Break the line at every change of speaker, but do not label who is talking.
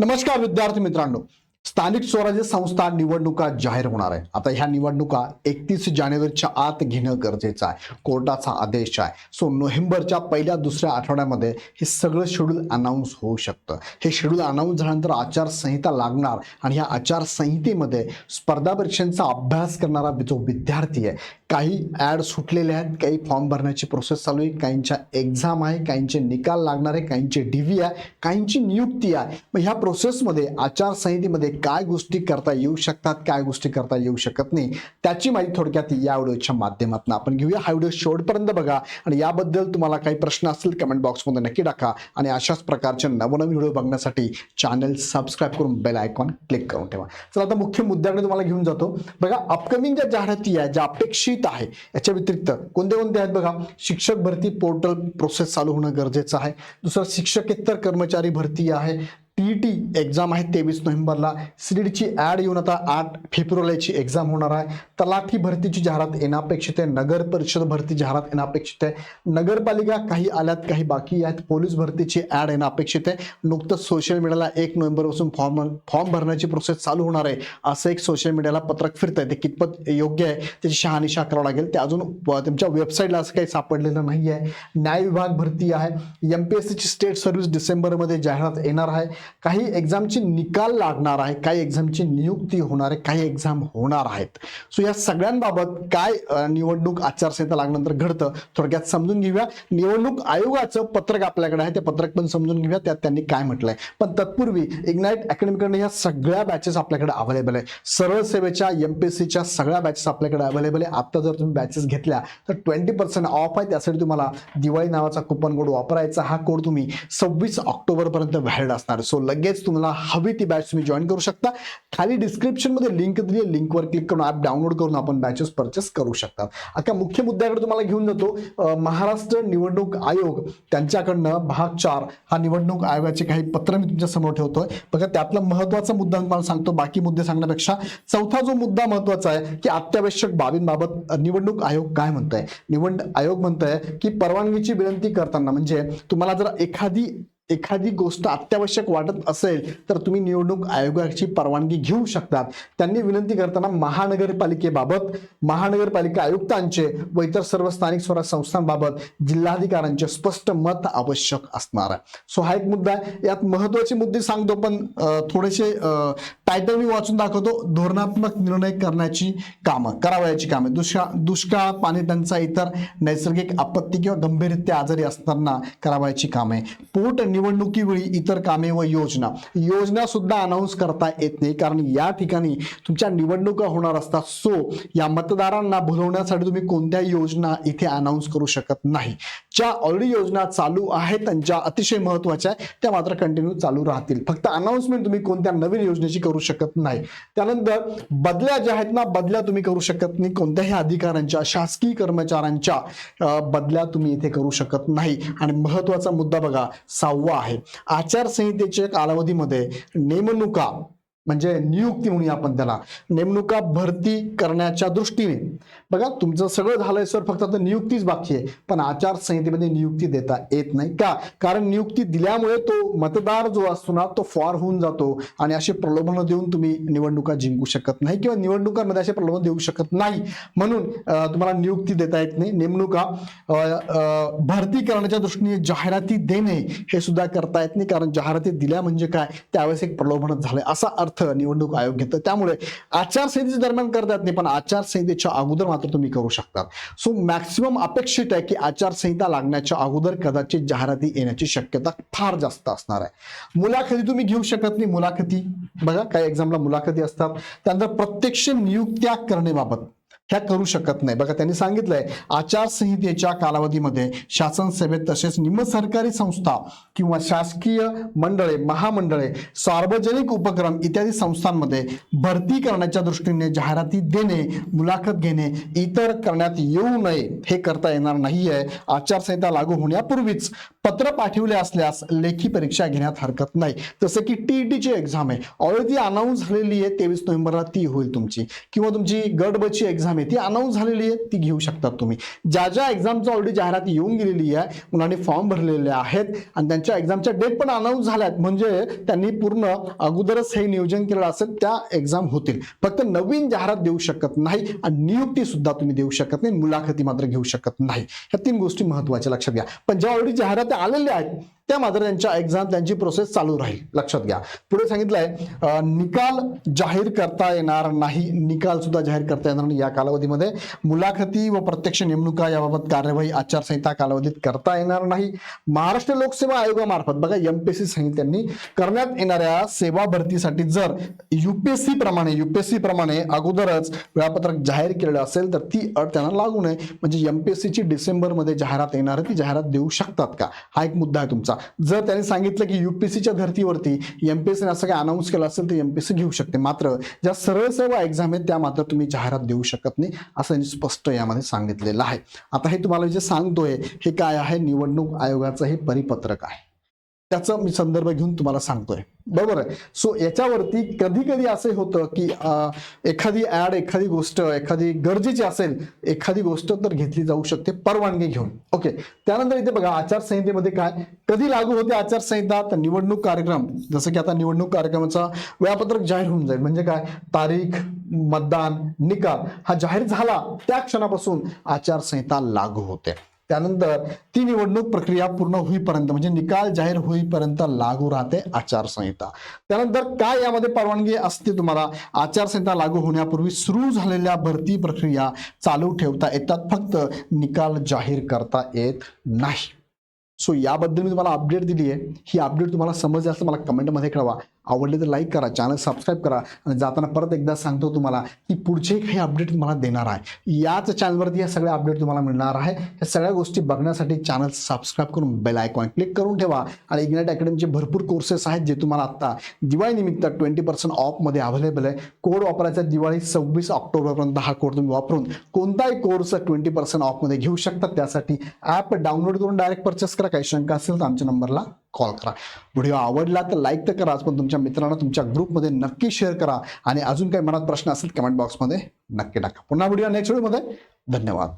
नमस्कार विद्यार्थी मित्रांनो. स्थानिक स्वराज्य संस्था निवडणुका जाहीर होणार आहे. आता ह्या निवडणुका एकतीस जानेवारीच्या आत घेणं गरजेचं आहे. कोर्टाचा आदेश आहे. सो नोव्हेंबरच्या पहिल्या दुसऱ्या आठवड्यामध्ये हे सगळं शेड्यूल अनाऊन्स होऊ शकतं. हे शेड्यूल अनाऊन्स झाल्यानंतर आचारसंहिता लागणार आणि ह्या आचारसंहितेमध्ये स्पर्धा परीक्षांचा अभ्यास करणारा जो विद्यार्थी आहे काही ॲड सुटलेले आहेत काही फॉर्म भरण्याची प्रोसेस चालू आहे काहींच्या एक्झाम आहे काहींचे निकाल लागणार आहे काहींचे डी व्ही आहे काहींची नियुक्ती आहे. मग ह्या प्रोसेसमध्ये आचारसंहितेमध्ये काय गोष्टी करता येऊ शकतात काय गोष्टी करता येऊ शकत नाही त्याची माहिती थोडक्यात या व्हिडिओच्या माध्यमातून आपण घेऊया. हा व्हिडिओ शेवटपर्यंत बघा आणि याबद्दल तुम्हाला काही प्रश्न असतील कमेंट बॉक्समध्ये नक्की टाका आणि अशाच प्रकारचे नवनवीन व्हिडिओ बघण्यासाठी चॅनल सबस्क्राईब करून बेल आयकॉन क्लिक करून ठेवा. चला आता मुख्य मुद्द्याकडे तुम्हाला घेऊन जातो. बघा अपकमिंग ज्या जाहिराती आहे ज्या अपेक्षित आहे. याच्या व्यतिरिक्त कोणते कोणते आहेत बघा? शिक्षक भरती पोर्टल प्रोसेस चालू होणं गरजेचं आहे. दुसरं शिक्षकेतर कर्मचारी भरती आहे. टी टी एक्झाम आहे तेवीस नोव्हेंबरला. सीडची ॲड येऊन आता आठ फेब्रुवारीची एक्झाम होणार आहे. तलाठी भरतीची जाहिरात येणं अपेक्षित आहे. नगर परिषद भरती जाहिरात येणं अपेक्षित आहे. नगरपालिका काही आल्यात काही बाकी आहेत. पोलीस भरतीची ॲड येणं अपेक्षित आहे. नुकतंच सोशल मीडियाला एक नोव्हेंबरपासून फॉर्म फॉर्म भरण्याची प्रोसेस चालू होणार आहे. असं एक सोशल मीडियाला पत्रक फिरत आहे ते कितपत योग्य आहे त्याची शहानिशा करावं लागेल. ते अजून व- तुमच्या वेबसाईटला असं काही सापडलेलं नाही आहे न्याय विभाग भरती आहे. एम पी एस सीची स्टेट सर्व्हिस डिसेंबरमध्ये जाहिरात येणार आहे. काही एक्झामचे निकाल लागणार आहे काही एक्झामची नियुक्ती होणार आहे काही एक्झाम होणार आहेत. सो या सगळ्यांबाबत काय निवडणूक आचारसंहिता लागल्यानंतर घडतं थोडक्यात समजून घेऊया. निवडणूक आयोगाचं पत्रक आपल्याकडे आहे ते पत्रक पण समजून घेऊया त्यात त्यांनी काय म्हटलंय. पण तत्पूर्वी इग्नाईट अकॅडमीकडे या सगळ्या बॅचेस आपल्याकडे अवेलेबल आहे सरळ सेवेच्या एम पी एस सीच्या सगळ्या बॅचेस आपल्याकडे अवेलेबल आहे आता जर तुम्ही बॅचेस घेतल्या तर ट्वेंटी पर्सेंट ऑफ आहे त्यासाठी तुम्हाला दिवाळी नावाचा कुपन कोड वापरायचा. हा कोड तुम्ही सव्वीस ऑक्टोबरपर्यंत व्हॅलिड असणार. सो लगेच तुम्हाला हवी ती बॅच तुम्ही जॉईन करू शकता. खाली डिस्क्रिप्शनमध्ये लिंक दिली आहे. लिंकवर क्लिक करून ॲप डाउनलोड करून आपण बॅचेस परचेस करू शकता. आता मुख्य मुद्द्याकडे तुम्हाला घेऊन जातो. महाराष्ट्र निवडणूक आयोग त्यांच्याकडनं भाग चार हा निवडणूक आयोगाचे काही पत्र मी तुमच्यासमोर ठेवतोय. बघा त्यातला महत्त्वाचा मुद्दा मी तुम्हाला सांगतो. बाकी मुद्दे सांगण्यापेक्षा चौथा जो मुद्दा महत्त्वाचा आहे की अत्यावश्यक बाबींबाबत निवडणूक आयोग काय म्हणतंय? निवड आयोग म्हणतंय की परवानगीची विनंती करताना म्हणजे तुम्हाला जर एखादी एखादी गोष्ट अत्यावश्यक वाटत असेल तर तुम्ही निवडणूक आयोगाची परवानगी घेऊ शकतात. त्यांनी विनंती करताना महानगरपालिकेबाबत महानगरपालिका आयुक्तांचे व इतर सर्व स्थानिक स्वराज्य संस्थांबाबत जिल्हाधिकाऱ्यांचे स्पष्ट मत आवश्यक असणार. आहे सो हा एक मुद्दा आहे. यात महत्त्वाचे मुद्दे सांगतो पण थोडेसे टायटल मी वाचून दाखवतो. धोरणात्मक निर्णय करण्याची कामं करावयाची कामे. दुष्काळ दुष्काळ पाणी टंचाई इतर नैसर्गिक आपत्ती किंवा गंभीररित्या आजारी असताना करावयाची कामे. पोट निवडणुकीवेळी इतर कामे व योजना. योजना सुद्धा अनाऊन्स करता येत नाही. कारण या ठिकाणी तुमच्या निवडणुका होणार असतात. सो या मतदारांना भुलवण्यासाठी तुम्ही कोणत्या योजना इथे अनाऊन्स करू शकत नाही. ज्या ऑलरेडी योजना चालू आहेत आणि ज्या अतिशय महत्त्वाच्या आहेत त्या मात्र कंटिन्यू चालू राहतील. फक्त अनाऊन्समेंट तुम्ही कोणत्या नवीन योजनेची करू शकत नाही. त्यानंतर बदल्या ज्या आहेत ना बदल्या तुम्ही करू शकत नाही. कोणत्याही अधिकाऱ्यांच्या शासकीय कर्मचाऱ्यांच्या बदल्या तुम्ही इथे करू शकत नाही. आणि महत्त्वाचा मुद्दा बघा सहावा आहे. आचारसंहितेच्या कालावधीमध्ये नेमणुका म्हणजे नियुक्ती म्हणूया आपण त्याला. नेमणुका भरती करण्याच्या दृष्टीने. बघा तुमचं सगळं झालंय सर फक्त आता नियुक्तीच बाकी आहे. पण आचारसंहितेमध्ये नियुक्ती देता येत नाही का? कारण नियुक्ती दिल्यामुळे तो मतदार जो असतो ना तो फॉर होऊन जातो. आणि असे प्रलोभन देऊन तुम्ही निवडणुका जिंकू शकत नाही किंवा निवडणुकांमध्ये असे प्रलोभन देऊ शकत नाही. म्हणून तुम्हाला नियुक्ती देता येत नाही. नेमणुका अं, भरती करण्याच्या दृष्टीने जाहिराती देणे हे सुद्धा करता येत नाही. कारण जाहिराती दिल्या म्हणजे काय? त्यावेळेस एक प्रलोभनच झालंय. असा अर्थ निवडणूक आयोग घेतं. त्यामुळे आचारसंहितेच्या दरम्यान करता येत नाही पण आचारसंहितेच्या अगोदर मात्र तुम्ही करू शकता सो मॅक्सिमम अपेक्षित आहे की आचारसंहिता लागण्याच्या अगोदर कदाचित जाहिराती येण्याची शक्यता फार जास्त असणार आहे. मुलाखती तुम्ही घेऊ शकत नाही. मुलाखती बघा काही एक्झामला मुलाखती असतात. त्यानंतर प्रत्यक्ष नियुक्त्या करण्याबाबत. ह्या करू शकत नाही. बघा त्यांनी सांगितलंय आचारसंहितेच्या कालावधीमध्ये शासन सेवेत तसेच निम सरकारी संस्था किंवा शासकीय मंडळे महामंडळे सार्वजनिक उपक्रम इत्यादी संस्थांमध्ये भरती करण्याच्या दृष्टीने जाहिराती देणे मुलाखत घेणे इतर करण्यात येऊ नये हे करता येणार नाहीये. आचारसंहिता लागू होण्यापूर्वीच पत्र पाठवले असल्यास लेखी परीक्षा घेण्यात हरकत नाही. जसं की टी टीची एक्झाम आहे. ऑलरेडी अनाऊन्स झालेली आहे तेवीस नोव्हेंबरला ती होईल तुमची. किंवा तुमची गडबची एक्झाम एक्झाम आहे. ती अनाऊन्स झालेली आहे ती घेऊ शकतात तुम्ही. ज्या ज्या एक्झामचं ऑलरेडी जाहिरात येऊन गेलेली आहे मुलांनी फॉर्म भरलेले आहेत आणि त्यांच्या एक्झामच्या डेट पण अनाऊन्स झाल्यात. म्हणजे त्यांनी पूर्ण अगोदरच हे नियोजन केलेलं असेल त्या एक्झाम होतील. फक्त नवीन जाहिरात देऊ शकत नाही आणि नियुक्ती सुद्धा तुम्ही देऊ शकत नाही मुलाखती मात्र घेऊ शकत नाही. ह्या तीन गोष्टी महत्त्वाच्या लक्षात घ्या. पण ज्या ऑलरेडी जाहिराती आलेल्या आहेत त्या मात्र त्यांच्या एक्झाम त्यांची प्रोसेस चालू राहील. लक्षात घ्या. पुढे सांगितलंय निकाल जाहीर करता येणार नाही. निकाल सुद्धा जाहीर करता येणार नाही. या कालावधीमध्ये मुलाखती व प्रत्यक्ष नेमणुका याबाबत कार्यवाही आचारसंहिता कालावधीत करता येणार नाही. महाराष्ट्र लोकसेवा आयोगामार्फत बघा एमपीएससी सांगितलं करण्यात येणाऱ्या सेवा भरतीसाठी जर युपीएससी प्रमाणे युपीएससी प्रमाणे अगोदरच वेळापत्रक जाहीर केलेलं असेल तर ती अट त्यांना लागू नये. म्हणजे एमपीएससीची डिसेंबरमध्ये जाहिरात येणार ती जाहिरात देऊ शकतात का? हा एक मुद्दा आहे तुमचा. जर त्यांनी सांगितलं की युपीएससीच्या धर्तीवरती एमपीएससीने असं काही अनाऊन्स केलं असेल तर एमपीएससी घेऊ शकते. मात्र ज्या सरळ सेवा एक्झाम आहेत त्या मात्र तुम्ही जाहिरात देऊ शकत नाही असं त्यांनी स्पष्ट यामध्ये सांगितलेलं आहे. आता हे तुम्हाला जे सांगतोय हे काय आहे? निवडणूक आयोगाचं हे परिपत्रक आहे. त्याचा मी संदर्भ घेऊन तुम्हाला सांगतोय. बरोबर आहे? सो याच्यावरती कधी कधी असे होतं की एखादी ऍड एखादी गोष्ट एखादी गरजेची असेल एखादी गोष्ट तर घेतली जाऊ शकते परवानगी घेऊन. ओके त्यानंतर इथे बघा आचारसंहितेमध्ये काय? कधी लागू होते आचारसंहिता? तर निवडणूक कार्यक्रम. जसं की आता निवडणूक कार्यक्रमाचा वेळापत्रक जाहीर होऊन जाईल. म्हणजे काय? तारीख मतदान निकाल हा जाहीर झाला. त्या क्षणापासून आचारसंहिता लागू होते. त्यानंतर ती निवडणूक प्रक्रिया पूर्ण होईपर्यंत म्हणजे निकाल जाहीर होईपर्यंत लागू राहते आचारसंहिता. त्यानंतर काय यामध्ये परवानगी असते तुम्हाला? आचारसंहिता लागू होण्यापूर्वी सुरू झालेल्या भरती प्रक्रिया चालू ठेवता येतात फक्त निकाल जाहीर करता येत नाही. सो याबद्दल मी तुम्हाला अपडेट दिली आहे ही अपडेट तुम्हाला समजली असं मला कमेंटमध्ये कळवा. आवडले तर लाईक करा चॅनल सबस्क्राईब करा आणि जाताना परत एकदा सांगतो तुम्हाला की पुढचे काही अपडेट तुम्हाला देणार आहे. याच चॅनलवरती या सगळ्या अपडेट तुम्हाला मिळणार आहे. या सगळ्या गोष्टी बघण्यासाठी चॅनल सबस्क्राईब करून बेल आयकॉन क्लिक करून ठेवा. आणि इग्नाइट अकॅडमीचे भरपूर कोर्सेस आहेत जे तुम्हाला आत्ता दिवाळीनिमित्त ट्वेंटी पर्सेंट ऑफमध्ये अवेलेबल आहे. कोड वापरायचा दिवाळी सव्वीस ऑक्टोबरपर्यंत हा कोड तुम्ही वापरून कोणताही कोर्स ट्वेंटी पर्सेंट ऑफमध्ये घेऊ शकता. त्यासाठी ॲप डाउनलोड करून डायरेक्ट परचेस करा. काही शंका असेल तर आमच्या नंबरला कॉल करा. व्हिडिओ आवडला तर लाईक तर कराच पण तुमच्या मित्रांना तुमच्या ग्रुपमध्ये नक्की शेअर करा. आणि अजून काही मनात प्रश्न असेल कमेंट बॉक्समध्ये नक्की टाका. पुन्हा व्हिडिओ नेक्स्ट व्हिडिओमध्ये धन्यवाद.